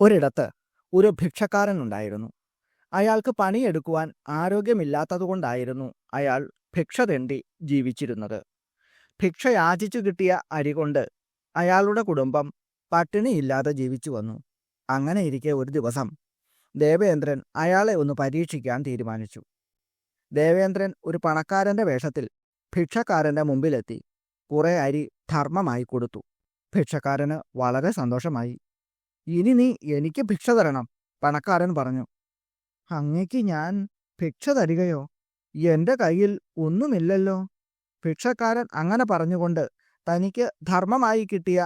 ഒരിടത്ത് ഒരു ഭിക്ഷക്കാരനുണ്ടായിരുന്നു. അയാൾക്ക് പണിയെടുക്കുവാൻ ആരോഗ്യമില്ലാത്തതുകൊണ്ടായിരുന്നു അയാൾ ഭിക്ഷ തെണ്ടി ജീവിച്ചിരുന്നത്. ഭിക്ഷ യാചിച്ചു കിട്ടിയ അരി കൊണ്ട് അയാളുടെ കുടുംബം പട്ടിണിയില്ലാതെ ജീവിച്ചു വന്നു. അങ്ങനെ ഇരിക്കെ ഒരു ദിവസം ദേവേന്ദ്രൻ അയാളെ ഒന്ന് പരീക്ഷിക്കാൻ തീരുമാനിച്ചു. ദേവേന്ദ്രൻ ഒരു പണക്കാരന്റെ വേഷത്തിൽ ഭിക്ഷക്കാരന്റെ മുമ്പിലെത്തി. കുറെ അരി ധർമ്മമായി കൊടുത്തു. ഭിക്ഷക്കാരന് വളരെ സന്തോഷമായി. ഇനി നീ എനിക്ക് ഭിക്ഷ തരണം പണക്കാരൻ പറഞ്ഞു. അങ്ങയ്ക്ക് ഞാൻ ഭിക്ഷ തരികയോ? എന്റെ കയ്യിൽ ഒന്നുമില്ലല്ലോ. ഭിക്ഷക്കാരൻ അങ്ങനെ പറഞ്ഞുകൊണ്ട് തനിക്ക് ധർമ്മമായി കിട്ടിയ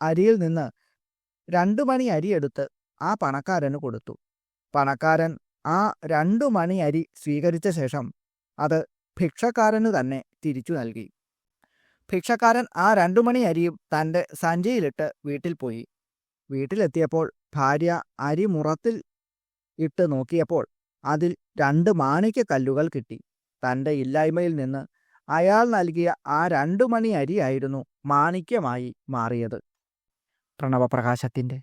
അരിയിൽ നിന്ന് രണ്ടു മണി അരി എടുത്ത് ആ പണക്കാരന് കൊടുത്തു. പണക്കാരൻ ആ രണ്ടു മണി അരി സ്വീകരിച്ച ശേഷം അത് ഭിക്ഷക്കാരന് തന്നെ തിരിച്ചു നൽകി. ഭിക്ഷക്കാരൻ ആ രണ്ടു മണി അരിയും തന്റെ സഞ്ചിയിലിട്ട് വീട്ടിൽ പോയി. വീട്ടിലെത്തിയപ്പോൾ ഭാര്യ അരി മുറത്തിൽ ഇട്ട് നോക്കിയപ്പോൾ അതിൽ രണ്ട് മാണിക്യ കല്ലുകൾ കിട്ടി. തന്റെ ഇല്ലായ്മയിൽ നിന്ന് അയാൾ നൽകിയ ആ രണ്ടു മണി അരിയായിരുന്നു മാണിക്യമായി മാറിയത്. പ്രണവപ്രകാശത്തിന്റെ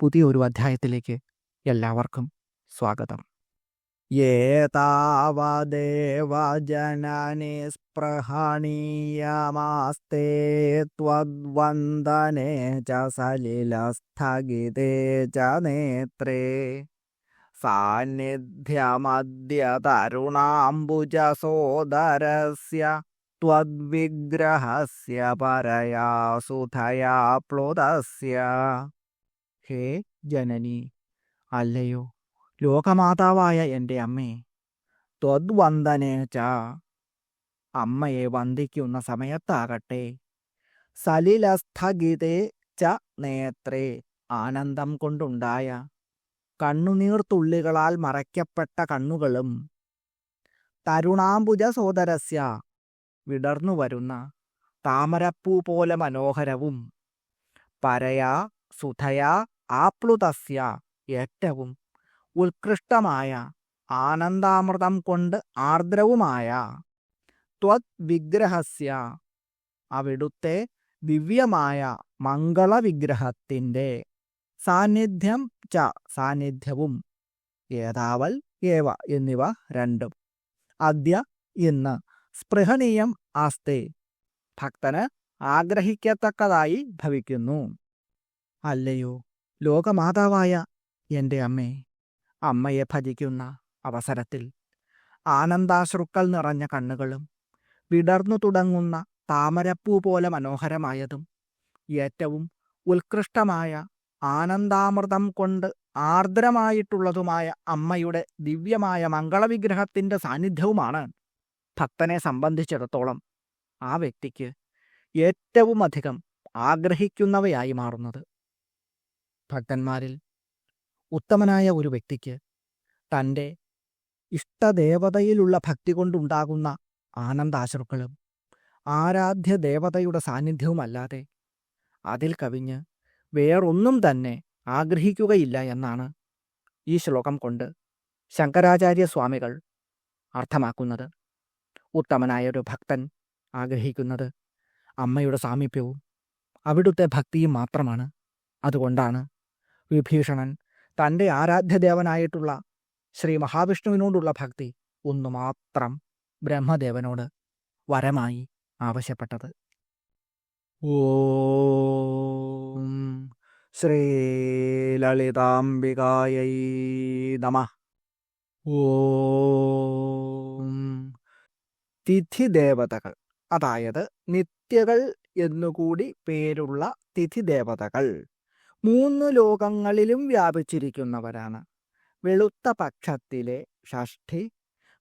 പുതിയൊരു അധ്യായത്തിലേക്ക് എല്ലാവർക്കും സ്വാഗതം. ഏതാവദേവ ജനനി जननि ത്വദ്വന്ദനേ ച സലിലസ്ഥഗിതേ ച നേത്രേ. സാന്നിധ്യമദ്യ തരുണാംബുജ സോദരസ്യ ത്വദ്വിഗ്രഹസ്യ പരയാ സുധയാ പ്ലുതസ്യ ഹേ ജനനി അല്ലയോ? ലോകമാതാവായ എന്റെ അമ്മേ ത്വദ്വന്ദനേച്ച അമ്മയെ വന്ദിക്കുന്ന സമയത്താകട്ടെ. സലിലസ്ഥഗിതേ ച നേത്രേ ആനന്ദം കൊണ്ടുണ്ടായ. കണ്ണുനീർത്തുള്ളികളാൽ മറയ്ക്കപ്പെട്ട കണ്ണുകളും. തരുണാംബുജ സോദരസ്യ വിടർന്നു വരുന്ന താമരപ്പൂ പോലെ മനോഹരവും. പരയാ സുധയാ ആപ്ലുതസ്യ ഏറ്റവും ഉത്കൃഷ്ടമായ ആനന്ദാമൃതം കൊണ്ട് ആർദ്രവുമായ ത്വത് വിഗ്രഹസ്യ അവിടുത്തെ ദിവ്യമായ മംഗളവിഗ്രഹത്തിന്റെ സാന്നിധ്യം ച സാന്നിധ്യവും ഏതാവൽ ഏവ എന്നിവ രണ്ടും. അദ്യ ഇന്ന് സ്പൃഹണീയം ആസ്തേ ഭക്തന് ആഗ്രഹിക്കത്തക്കതായി ഭവിക്കുന്നു. അല്ലയോ ലോകമാതാവായ എന്റെ അമ്മേ. അമ്മയെ ഭജിക്കുന്ന അവസരത്തിൽ ആനന്ദാശ്രുക്കൾ നിറഞ്ഞ കണ്ണുകളും വിടർന്നു തുടങ്ങുന്ന താമരപ്പൂ പോലെ മനോഹരമായതും ഏറ്റവും ഉത്കൃഷ്ടമായ ആനന്ദാമൃതം കൊണ്ട് ആർദ്രമായിട്ടുള്ളതുമായ അമ്മയുടെ ദിവ്യമായ മംഗളവിഗ്രഹത്തിന്റെ സാന്നിധ്യവുമാണ് ഭക്തനെ സംബന്ധിച്ചിടത്തോളം ആ വ്യക്തിക്ക് ഏറ്റവും അധികം ആഗ്രഹിക്കുന്നവയായി മാറുന്നത്. ഭക്തന്മാരിൽ ഉത്തമനായ ഒരു വ്യക്തിക്ക് തന്റെ ഇഷ്ടദേവതയിലുള്ള ഭക്തി കൊണ്ടുണ്ടാകുന്ന ആനന്ദാശ്രുക്കളും ആരാധ്യ ദേവതയുടെ സാന്നിധ്യവുമല്ലാതെ അതിൽ കവിഞ്ഞ് വേറൊന്നും തന്നെ ആഗ്രഹിക്കുകയില്ല എന്നാണ് ഈ ശ്ലോകം കൊണ്ട് ശങ്കരാചാര്യ സ്വാമികൾ അർത്ഥമാക്കുന്നത്. ഉത്തമനായ ഒരു ഭക്തൻ ആഗ്രഹിക്കുന്നത് അമ്മയുടെ സാമീപ്യവും അവിടുത്തെ ഭക്തിയും മാത്രമാണ്. അതുകൊണ്ടാണ് വിഭീഷണൻ തന്റെ ആരാധ്യദേവനായിട്ടുള്ള ശ്രീ മഹാവിഷ്ണുവിനോടുള്ള ഭക്തി ഒന്നു മാത്രം ബ്രഹ്മദേവനോട് വരമായി ആവശ്യപ്പെട്ടത്. ഓം ശ്രീലളിതാംബികായൈ നമ. ഓം തിഥിദേവതകൾ അതായത് നിത്യകൾ എന്നുകൂടി പേരുള്ള തിഥിദേവതകൾ. മൂന്ന് ലോകങ്ങളിലും വ്യാപിച്ചിരിക്കുന്നവരാണ്. വെളുത്ത പക്ഷത്തിലെ ഷഷ്ഠി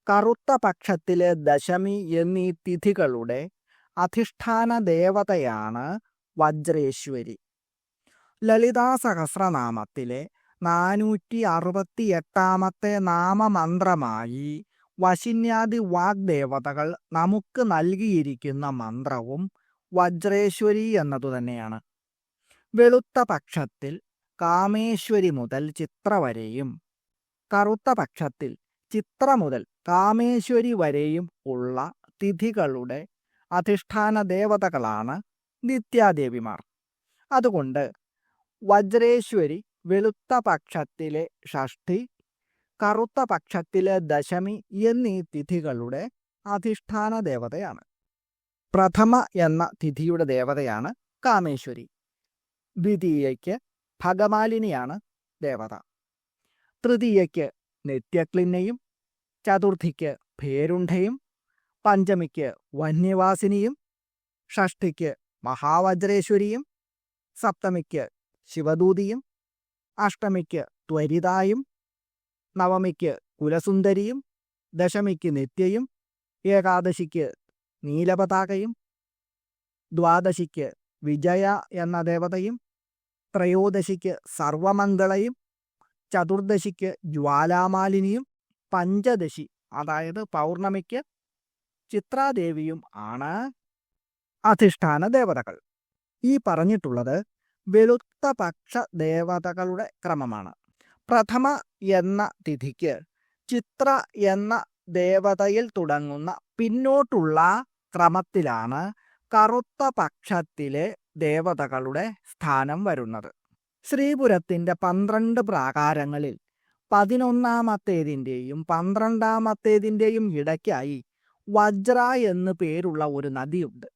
കറുത്ത പക്ഷത്തിലെ ദശമി എന്നീ തിഥികളുടെ അധിഷ്ഠാന ദേവതയാണ് വജ്രേശ്വരി. ലളിതാ സഹസ്രനാമത്തിലെ നാനൂറ്റി അറുപത്തി എട്ടാമത്തെ നാമമന്ത്രമായി വശിന്യാദി വാഗ്ദേവതകൾ നമുക്ക് നൽകിയിരിക്കുന്ന മന്ത്രവും വജ്രേശ്വരി എന്നതു തന്നെയാണ് വെളുത്ത പക്ഷത്തിൽ കാമേശ്വരി മുതൽ ചിത്ര വരെയും കറുത്ത പക്ഷത്തിൽ ചിത്ര മുതൽ കാമേശ്വരി വരെയും ഉള്ള തിഥികളുടെ അധിഷ്ഠാന ദേവതകളാണ് നിത്യാദേവിമാർ. അതുകൊണ്ട് വജ്രേശ്വരി വെളുത്ത പക്ഷത്തിലെ ഷഷ്ഠി കറുത്ത പക്ഷത്തിലെ ദശമി എന്നീ തിഥികളുടെ അധിഷ്ഠാന ദേവതയാണ്. പ്രഥമ എന്ന തിഥിയുടെ ദേവതയാണ് കാമേശ്വരി. ദ്വിതീയയ്ക്ക് ഭഗമാലിനിയാണ് ദേവത. തൃതീയയ്ക്ക് നിത്യക്ലിന്നയും ചതുർത്ഥിക്ക് ഭേരുണ്ഠയും പഞ്ചമിക്ക് വന്യവാസിനിയും ഷഷ്ഠിക്ക് മഹാവജ്രേശ്വരിയും സപ്തമിക്ക് ശിവദൂതിയും അഷ്ടമിക്ക് ത്വരിതായും നവമിക്ക് കുലസുന്ദരിയും ദശമിക്ക് നിത്യയും ഏകാദശിക്ക് നീലപതാകയും ദ്വാദശിക്ക് വിജയ എന്ന ദേവതയും ത്രയോദശിക്ക് സർവമംഗളയും ചതുർദശിക്ക് ജ്വാലാമാലിനിയും പഞ്ചദശി അതായത് പൗർണമിക്ക് ചിത്രാദേവിയും ആണ് അധിഷ്ഠാന ദേവതകൾ. ഈ പറഞ്ഞിട്ടുള്ളത് വെളുത്ത പക്ഷ ദേവതകളുടെ ക്രമമാണ്. പ്രഥമ എന്ന തിഥിക്ക് ചിത്ര എന്ന ദേവതയിൽ തുടങ്ങുന്ന പിന്നോട്ടുള്ള ക്രമത്തിലാണ് കറുത്ത പക്ഷത്തിലെ ദേവതകളുടെ സ്ഥാനം വരുന്നത്. ശ്രീപുരത്തിന്റെ പന്ത്രണ്ട് പ്രാകാരങ്ങളിൽ പതിനൊന്നാമത്തേതിന്റെയും പന്ത്രണ്ടാമത്തേതിന്റെയും ഇടയ്ക്കായി വജ്ര എന്ന് പേരുള്ള ഒരു നദിയുണ്ട്.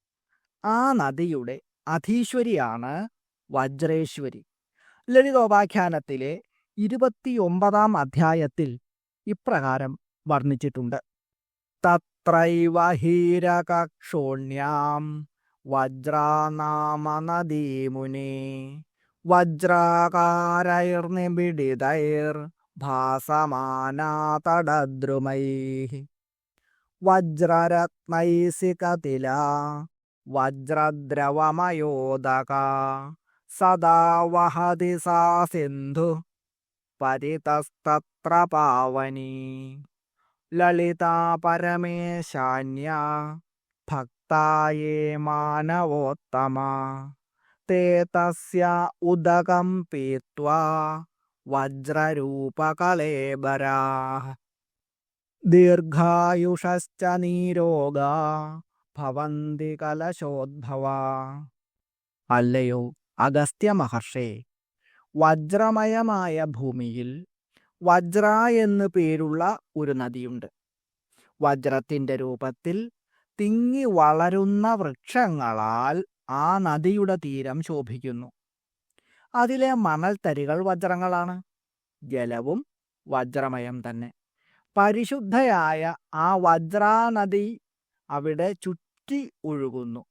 ആ നദിയുടെ അധീശ്വരിയാണ് വജ്രേശ്വരി. ലളിതോപാഖ്യാനത്തിലെ ഇരുപത്തിയൊമ്പതാം അധ്യായത്തിൽ ഇപ്രകാരം വർണിച്ചിട്ടുണ്ട്. തത്രൈവ ഹീരകക്ഷോണ്യാം വജ്രാനാമ നദീമുനി വജ്രാകാരൈർനിബിഡിതൈർ ഭാസമാനാതടദ്രുമൈ വജ്രരത്നൈസി കതില വജ്രദ്രവമയോദക സദാ വഹതി സാ സിന്ധു പരിതസ്തത്ര പാവനി ലളിതാ പരമേശാന്യ ഭക്തായേ മാനവോത്തമ. തേ തസ്യ ഉദകം പീത്വാ വജ്രരൂപകലേബരാ. ദീർഘായുഷ്ച നീരോഗാ ഭവന്തി കലശോദ്ഭവ. അല്ലയോ അഗസ്ത്യ മഹർഷേ വജ്രമയമായ ഭൂമിയിൽ വജ്ര എന്ന് പേരുള്ള ഒരു നദിയുണ്ട്. വജ്രത്തിന്റെ രൂപത്തിൽ തിങ്ങി വളരുന്ന വൃക്ഷങ്ങളാൽ ആ നദിയുടെ തീരം ശോഭിക്കുന്നു. അതിലെ മണൽത്തരികൾ വജ്രങ്ങളാണ്. ജലവും വജ്രമയം തന്നെ. പരിശുദ്ധയായ ആ വജ്രാനദി അവിടെ ചുറ്റി ഒഴുകുന്നു.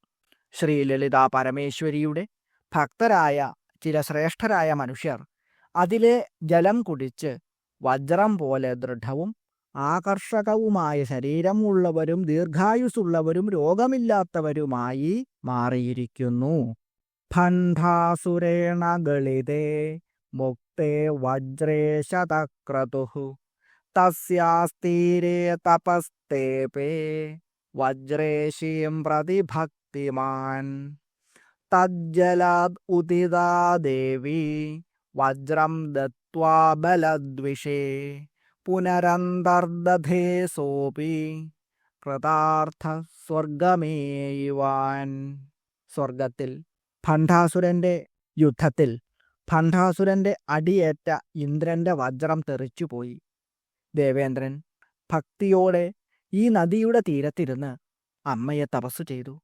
ശ്രീലളിത പരമേശ്വരിയുടെ ഭക്തരായ ചില ശ്രേഷ്ഠരായ മനുഷ്യർ അതിലെ ജലം കുടിച്ച് വജ്രം പോലെ ദൃഢവും ആകർഷകവുമായ ശരീരമുള്ളവരും ദീർഘായുസുള്ളവരും രോഗമില്ലാത്തവരുമായി മാറിയിരിക്കുന്നു. ഭണ്ഡാസുരേണ ഗളിതേ മുക്തേ വജ്രേശതക്രതുഹു തസ്യാസ്തീരേ തപസ്തേപേ വജ്രേശീം പ്രതിഭക്തിമാൻ തജ്ജലാദ് ഉദിതാ ദേവി വജ്രം ദത്വാ ബലദ്വിഷേ പുനരന്തർദധേ സോപി കൃതാർത്ഥ സ്വർഗമേയുവാൻ സ്വർഗത്തിൽ ഭണ്ഡാസുരന്റെ യുദ്ധത്തിൽ ഭണ്ഡാസുരന്റെ അടിയേറ്റ ഇന്ദ്രന്റെ വജ്രം തെറിച്ചുപോയി. ദേവേന്ദ്രൻ ഭക്തിയോടെ ഈ നദിയുടെ തീരത്തിരുന്ന് അമ്മയെ തപസ്സു ചെയ്തു.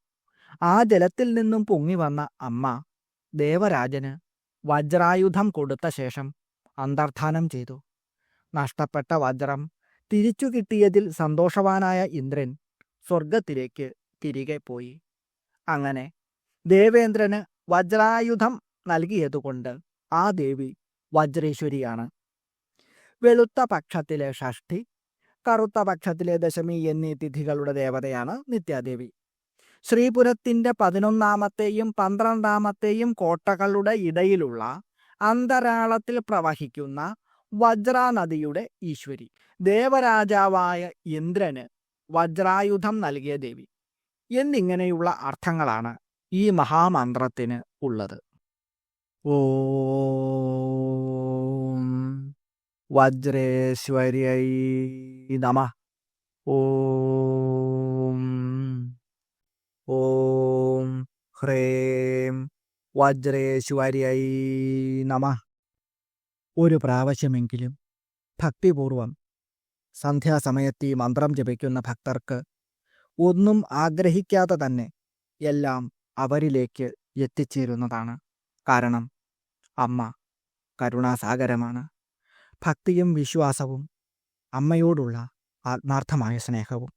ആ ജലത്തിൽ നിന്നും പൊങ്ങി വന്ന അമ്മ ദേവരാജന് വജ്രായുധം കൊടുത്ത ശേഷം അന്തർധാനം ചെയ്തു. നഷ്ടപ്പെട്ട വജ്രം തിരിച്ചു കിട്ടിയതിൽ സന്തോഷവാനായ ഇന്ദ്രൻ സ്വർഗത്തിലേക്ക് തിരികെ പോയി. അങ്ങനെ ദേവേന്ദ്രന് വജ്രായുധം നൽകിയതുകൊണ്ട് ആ ദേവി വജ്രേശ്വരിയാണ്. വെളുത്ത പക്ഷത്തിലെ ഷഷ്ഠി കറുത്ത പക്ഷത്തിലെ ദശമി എന്നീ തിഥികളുടെ ദേവതയാണ് നിത്യാദേവി. ശ്രീപുരത്തിന്റെ പതിനൊന്നാമത്തെയും പന്ത്രണ്ടാമത്തെയും കോട്ടകളുടെ ഇടയിലുള്ള അന്തരാളത്തിൽ പ്രവഹിക്കുന്ന വജ്രാനദിയുടെ ഈശ്വരി. ദേവരാജാവായ ഇന്ദ്രന് വജ്രായുധം നൽകിയ ദേവി. എന്നിങ്ങനെയുള്ള അർത്ഥങ്ങളാണ് ഈ മഹാമന്ത്രത്തിന് ഉള്ളത്. ഓ വജ്രേശ്വര്യൈ നമ. ഓം. ഓം ഹ്രേം വജ്രേശ്വര്യൈ നമ. ഒരു പ്രാവശ്യമെങ്കിലും ഭക്തിപൂർവം സന്ധ്യാസമയത്ത് ഈ മന്ത്രം ജപിക്കുന്ന ഭക്തർക്ക് ഒന്നും ആഗ്രഹിക്കാതെ തന്നെ എല്ലാം അവരിലേക്ക് എത്തിച്ചേരുന്നതാണ്. കാരണം അമ്മ കരുണാസാഗരമാണ്. ഭക്തിയും വിശ്വാസവും അമ്മയോടുള്ള ആത്മാർത്ഥമായ സ്നേഹവും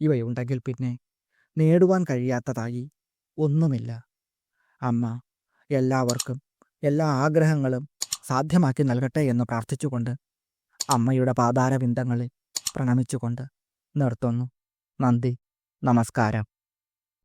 ഇവയുണ്ടെങ്കിൽ പിന്നെ നേടുവാൻ കഴിയാത്തതായി ഒന്നുമില്ല. അമ്മ എല്ലാവർക്കും എല്ലാ ആഗ്രഹങ്ങളും സാധ്യമാക്കി നൽകട്ടെ എന്ന് പ്രാർത്ഥിച്ചുകൊണ്ട് അമ്മയുടെ പാതാരവിന്ദങ്ങളിൽ പ്രണമിച്ചുകൊണ്ട് നിർത്തുന്നു. നന്ദി നമസ്കാരം.